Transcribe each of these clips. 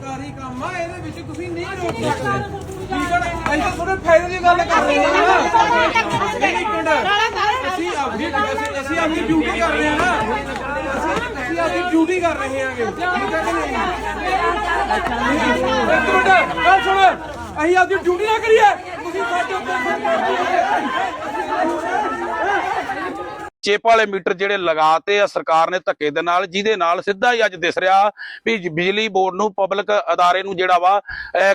ਸਰਕਾਰੀ ਕੰਮ ਆ ਇਹਦੇ ਵਿੱਚ ਤੁਸੀਂ ਨਹੀਂ ਰੋਕ ਸਕਦੇ। ਠੀਕ ਹੈ ਨਾ? ਅਸੀਂ ਤਾਂ ਤੁਹਾਡੇ ਫਾਇਦੇ ਦੀ ਗੱਲ ਕਰ ਰਹੇ ਹਾਂ। ਨਾ ਨਹੀਂ, ਇੱਕ ਮਿੰਟ ਅਸੀਂ ਆਪਣੀ ਅਸੀਂ ਅਸੀਂ ਆਪਣੀ ਡਿਊਟੀ ਕਰ ਰਹੇ ਹਾਂ ਨਾ। ਅਸੀਂ ਅਸੀਂ ਆਪਣੀ ਡਿਊਟੀ ਕਰ ਰਹੇ ਹਾਂਗੇ। ਠੀਕ ਹੈ ਕਿ ਨਹੀਂ? ਇੱਕ ਮਿੰਟ ਗੱਲ ਸੁਣ। ਅਸੀਂ ਆਪਣੀ ਡਿਊਟੀ ਨਾ ਕਰੀਏ। ਤੁਸੀਂ ਸਾਡੇ ਉੱਤੇ ਚਿਪ ਵਾਲੇ ਮੀਟਰ ਜਿਹੜੇ ਲਗਾਤੇ ਆ ਸਰਕਾਰ ਨੇ ਧੱਕੇ ਦੇ ਨਾਲ, ਜਿਹਦੇ ਨਾਲ ਸਿੱਧਾ ਹੀ ਅੱਜ ਦਿਸ ਰਿਹਾ ਵੀ ਬਿਜਲੀ ਬੋਰਡ ਨੂੰ ਪਬਲਿਕ ਅਦਾਰੇ ਨੂੰ ਜਿਹੜਾ ਵਾ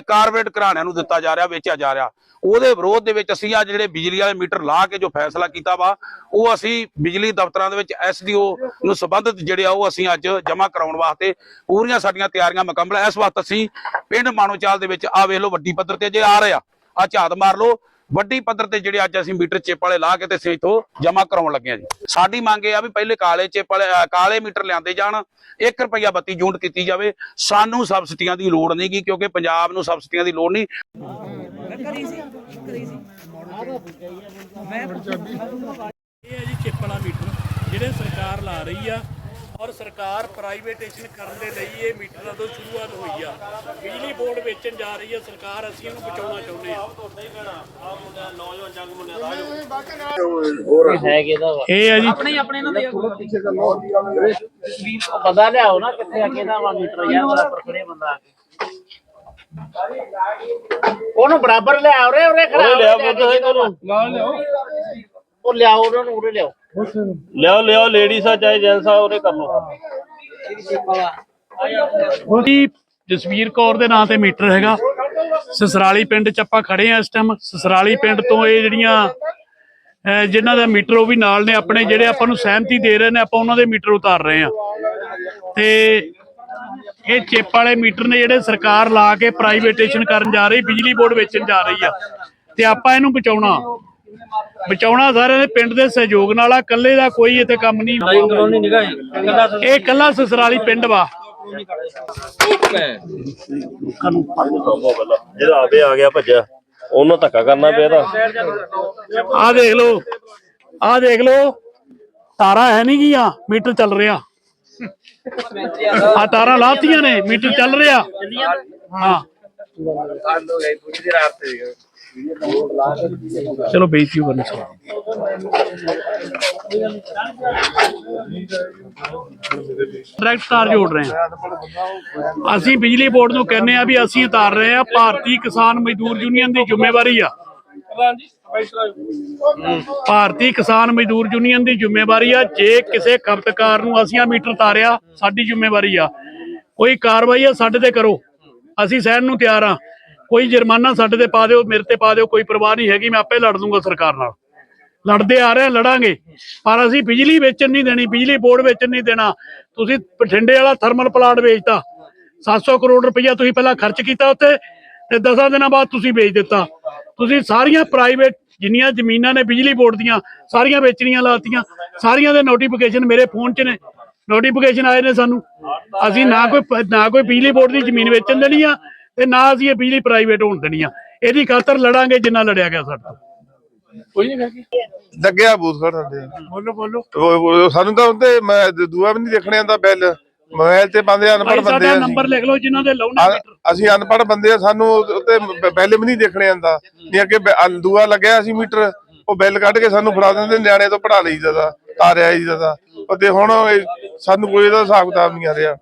ਕਾਰਪੋਰੇਟ ਘਰਾਣਿਆਂ ਨੂੰ ਦਿੱਤਾ ਜਾ ਰਿਹਾ, ਵੇਚਿਆ ਜਾ ਰਿਹਾ। ਉਹਦੇ ਵਿਰੋਧ ਦੇ ਵਿੱਚ ਅਸੀਂ ਅੱਜ ਜਿਹੜੇ ਬਿਜਲੀ ਵਾਲੇ ਮੀਟਰ ਲਾ ਕੇ ਜੋ ਫੈਸਲਾ ਕੀਤਾ ਵਾ, ਉਹ ਅਸੀਂ ਬਿਜਲੀ ਦਫ਼ਤਰਾਂ ਦੇ ਵਿੱਚ ਐਸਡੀਓ ਨੂੰ ਸੰਬੰਧਿਤ ਜਿਹੜੇ ਆ, ਉਹ ਅਸੀਂ ਅੱਜ ਜਮ੍ਹਾਂ ਕਰਾਉਣ ਵਾਸਤੇ ਪੂਰੀਆਂ ਸਾਡੀਆਂ ਤਿਆਰੀਆਂ ਮੁਕੰਮਲ ਇਸ ਵਕਤ ਅਸੀਂ ਪਿੰਡ ਮਾਨੋਚਾਲ ਦੇ ਵਿੱਚ ਆ ਵੇਖ ਲਓ ਵੱਡੀ ਪੱਧਰ ਤੇ ਜੇ ਆ ਰਹੇ ਆ ਆ ਝਾਤ ਮਾਰ ਲਓ ਵੱਡੀ ਪੱਧਰ ਤੇ ਜਿਹੜੇ ਅੱਜ ਅਸੀਂ ਮੀਟਰ ਚਿਪ ਵਾਲੇ ਲਾ ਕੇ ਤੇ ਅਸੀਂ ਇੱਥੋਂ ਜਮ੍ਹਾਂ ਕਰਾਉਣ ਲੱਗੇ ਆ ਜੀ। ਸਾਡੀ ਮੰਗ ਇਹ ਆ ਵੀ ਪਹਿਲੇ ਕਾਲੇ ਚਿਪ ਵਾਲੇ ਕਾਲੇ ਮੀਟਰ ਲਿਆਂਦੇ ਜਾਣ 1 ਰੁਪਿਆ ਬੱਤੀ ਯੂਨਿਟ ਕੀਤੀ ਜਾਵੇ। ਸਾਨੂੰ ਸਬਸਿਡੀਆਂ ਦੀ ਲੋੜ ਨਹੀਂ ਕਿਉਂਕਿ ਪੰਜਾਬ ਨੂੰ ਸਬਸਿਡੀਆਂ ਦੀ ਲੋੜ ਨਹੀਂ। ਇਹ ਹੈ ਜੀ ਚਿੱਪ ਵਾਲਾ ਮੀਟਰ, ਜਿਹੜੇ ਸਰਕਾਰ ਲਾ ਰਹੀ ਆ ਔਰ ਸਰਕਾਰ ਪ੍ਰਾਈਵੇਟੇਸ਼ਨ ਕਰਨ ਦੇ ਲਈ ਇਹ ਮੀਟਰਾਂ ਤੋਂ ਸ਼ੁਰੂਆਤ ਹੋਈ ਆ। ਬਿਜਲੀ ਬੋਰਡ ਵੇਚਣ ਜਾ ਰਹੀ ਆ ਸਰਕਾਰ ਅਸੀਂ ਇਹਨੂੰ ਬਚਾਉਣਾ ਚਾਹੁੰਦੇ ਆ ਇਹ ਹੈ ਜੀ। ਆਪਣੇ ਆਪਣੇ ਨਾਲ ਦੇ ਬੰਦਾ ਲਿਆਓ ਨਾ ਕਿੱਥੇ ਆ ਕਿਹਦਾ ਵਾ ਮੀਟਰ ਯਾਰ ਬਰਾਬਰ ਖੜੇ ਬੰਦਾ ਆ ਕੇ। ਉਹਨੂੰ ਬਰਾਬਰ ਲਿਆਓ ਰੇ ਉਰੇ ਖੜਾ ਲਿਆ ਉਹਨੂੰ। ਲਿਆਓ। ਉਹ ਲਿਆਓ ਉਹਨਾਂ ਨੂੰ ਉਰੇ ਲਿਆਓ। ਲਿਆਓ ਲਿਆਓ ਲੇਡੀਜ਼ ਆ ਚਾਹੇ ਜੈਂਟਸ ਆ ਉਹਦੇ ਕਰ ਲਓ। ਉਹਦੀ ਜਸਵੀਰ ਕੌਰ ਦੇ ਨਾਂ ਤੇ ਮੀਟਰ ਹੈਗਾ। ਸਸਰਾਲੀ ਪਿੰਡ ਚ ਆਪਾਂ ਖੜੇ ਆ ਇਸ ਟਾਈਮ ਸਸਰਾਲੀ ਪਿੰਡ ਤੋਂ ਇਹ ਜਿਹੜੀਆਂ ਅਹ ਜਿਨ੍ਹਾਂ ਦਾ ਮੀਟਰ ਉਹ ਵੀ ਨਾਲ ਨੇ ਆਪਣੇ ਜਿਹੜੇ ਆਪਾਂ ਨੂੰ ਸਹਿਮਤੀ ਦੇ ਰਹੇ ਨੇ ਆਪਾਂ ਉਹਨਾਂ ਦੇ ਮੀਟਰ ਉਤਾਰ ਰਹੇ ਆ ਤੇ ਇਹ ਚਿੱਪ ਵਾਲੇ ਮੀਟਰ ਨੇ ਜਿਹੜੇ ਸਰਕਾਰ ਲਾ ਕੇ ਪ੍ਰਾਈਵੇਟੇਸ਼ਨ ਕਰਨ ਜਾ ਰਹੀ ਬਿਜਲੀ ਬੋਰਡ ਵੇਚਣ ਜਾ ਰਹੀ ਆ। ਤੇ ਆਪਾਂ ਇਹਨੂੰ ਬਚਾਉਣਾ। ਬਚਾਉਣਾ ਸਾਰਿਆਂ ਦੇ ਪਿੰਡ ਦੇ ਸਹਿਯੋਗ ਨਾਲ ਆ ਇਕੱਲੇ ਦਾ ਕੋਈ ਇੱਥੇ ਕੰਮ ਨਹੀਂ। ਇਹ ਇਕੱਲਾ ਸਸਰਾਲੀ ਪਿੰਡ ਵਾ। ਜਿਹੜਾ ਆਵੇ ਆ ਗਿਆ ਭੱਜਿਆ ਉਹਨੂੰ ਧੱਕਾ ਕਰਨਾ ਪਿਆ ਤਾਂ ਆਹ ਦੇਖ ਲਓ ਆਹ ਦੇਖ ਲਓ ਤਾਰਾਂ ਹੈ ਨਹੀਂ ਗੀਆਂ ਮੀਟਰ ਚੱਲ ਰਿਹਾ। ਆ ਤਾਰਾਂ ਲਾਤੀਆਂ ਨੇ ਮੀਟਰ ਚੱਲ ਰਿਹਾ। ਹਾਂ। ਚਲੋ ਬੇਇੱਜ਼ਤੀ ਕਰਨੀ ਡਾਇਰੈਕਟ ਤਾਰ ਜੋੜ ਰਹੇ ਹਾਂ। ਅਸੀਂ ਬਿਜਲੀ ਬੋਰਡ ਨੂੰ ਕਹਿੰਦੇ ਆ ਵੀ ਅਸੀਂ ਉਤਾਰ ਰਹੇ ਆ ਭਾਰਤੀ ਕਿਸਾਨ ਮਜ਼ਦੂਰ ਯੂਨੀਅਨ ਦੀ ਜ਼ਿੰਮੇਵਾਰੀ ਆ। ਭਾਰਤੀ ਕਿਸਾਨ ਮਜ਼ਦੂਰ ਯੂਨੀਅਨ ਦੀ ਜ਼ਿੰਮੇਵਾਰੀ ਆ, ਜੇ ਕਿਸੇ ਖਪਤਕਾਰ ਨੂੰ ਅਸੀਂ ਆ ਮੀਟਰ ਤਾਰਿਆ ਸਾਡੀ ਜ਼ਿੰਮੇਵਾਰੀ ਆ। ਕੋਈ ਕਾਰਵਾਈ ਆ, ਸਾਡੇ ਤੇ ਕਰੋ। ਅਸੀਂ ਸਹਿਣ ਨੂੰ ਤਿਆਰ ਆ। ਕੋਈ ਜੁਰਮਾਨਾ ਸਾਡੇ ਤੇ ਪਾ ਦਿਓ, ਮੇਰੇ ਤੇ ਪਾ ਦਿਓ, ਕੋਈ ਪਰਵਾਹ ਨਹੀਂ ਹੈਗੀ, ਮੈਂ ਆਪੇ ਲੜ ਦੂੰਗਾ ਸਰਕਾਰ ਨਾਲ। ਲੜਦੇ ਆ ਰਹੇ, ਲੜਾਂਗੇ। ਪਰ ਅਸੀਂ ਬਿਜਲੀ ਵੇਚਣ ਨਹੀਂ ਦੇਣੀ, ਬਿਜਲੀ ਬੋਰਡ ਵੇਚਣ ਨਹੀਂ ਦੇਣਾ। ਤੁਸੀਂ ਬਠਿੰਡੇ ਵਾਲਾ ਥਰਮਲ ਪਲਾਂਟ ਵੇਚਤਾ। 700 ਕਰੋੜ ਰੁਪਈਆ ਤੁਸੀਂ ਪਹਿਲਾਂ ਖਰਚ ਕੀਤਾ ਉੱਤੇ ਤੇ 10 ਦਿਨਾਂ ਬਾਅਦ ਤੁਸੀਂ ਵੇਚ ਦਿੱਤਾ। ਤੁਸੀਂ ਸਾਰੀਆਂ ਪ੍ਰਾਈਵੇਟ ਜਿੰਨੀਆਂ ਜ਼ਮੀਨਾਂ ਨੇ ਬਿਜਲੀ ਬੋਰਡ ਦੀਆਂ, ਸਾਰੀਆਂ ਵੇਚਣੀਆਂ ਲਾਤੀਆਂ। ਸਾਰੀਆਂ ਦੇ ਨੋਟੀਫਿਕੇਸ਼ਨ ਮੇਰੇ ਫੋਨ 'ਚ ਨੇ। ਨੋਟੀਫਿਕੇਸ਼ਨ ਆਏ ਨੇ ਸਾਨੂੰ। ਅਸੀਂ ਨਾ ਕੋਈ ਨਾ ਕੋਈ ਬਿਜਲੀ ਬੋਰਡ ਦੀ ਜ਼ਮੀਨ ਵੇਚਣ ਦੇਣੀ ਆ ਤੇ ਨਾ ਅਸੀਂ ਇਹ ਬਿਜਲੀ ਪ੍ਰਾਈਵੇਟ ਹੋਣ ਦੇਣੀ ਆ। ਇਹਦੀ ਖਾਤਰ ਲੜਾਂਗੇ ਜਿੰਨਾ ਲੜਿਆ ਗਿਆ ਸਾਡਾ। ਲੱਗਿਆ ਬੂਥ ਖੜ ਸਾਡੇ। ਬੋਲੋ ਬੋਲੋ। ਉਹ- ਉਹ ਸਾਨੂੰ ਤਾਂ ਉੱਤੇ ਮੈਂ ਦ- ਦੂਆ ਵੀ ਨਹੀਂ ਦੇਖਣੇ ਆਂਦਾ ਬਿੱਲ। ਮੋਬਾਈਲ ਤੇ ਪਾਉਂਦੇ ਅਨਪੜ੍ਹ ਭਾਈ ਬੰਦੇ ਆ ਨੰਬਰ ਲਿਖ ਲਓ ਜਿਨ੍ਹਾਂ ਦੇ ਲਾਉਣੇ ਅਸੀਂ ਅਨਪੜ੍ਹ ਬੰਦੇ ਆ ਸਾਨੂੰ ਉੱਤੇ ਬਿੱਲ ਵੀ ਨਹੀਂ ਦੇਖਣੇ ਆਂਦਾ ਨਹੀਂ ਅੱਗੇ ਦੂਆ ਲੱਗਿਆ ਸੀ ਮੀਟਰ ਉਹ ਬਿੱਲ ਕੱਢ ਕੇ ਸਾਨੂੰ ਫੜਾ ਦਿੰਦੇ ਨਿਆਣੇ ਤੋਂ ਪੜਾ ਲਈਦਾ ਦਾ ਤਾਰਿਆ ਜੀ ਦਾ ਤੇ ਹੁਣ ਸਾਨੂੰ ਕੋਈ ਇਹਦਾ ਹਿਸਾਬ ਕਿਤਾਬ ਨਹੀਂ ਆ ਰਿਹਾ।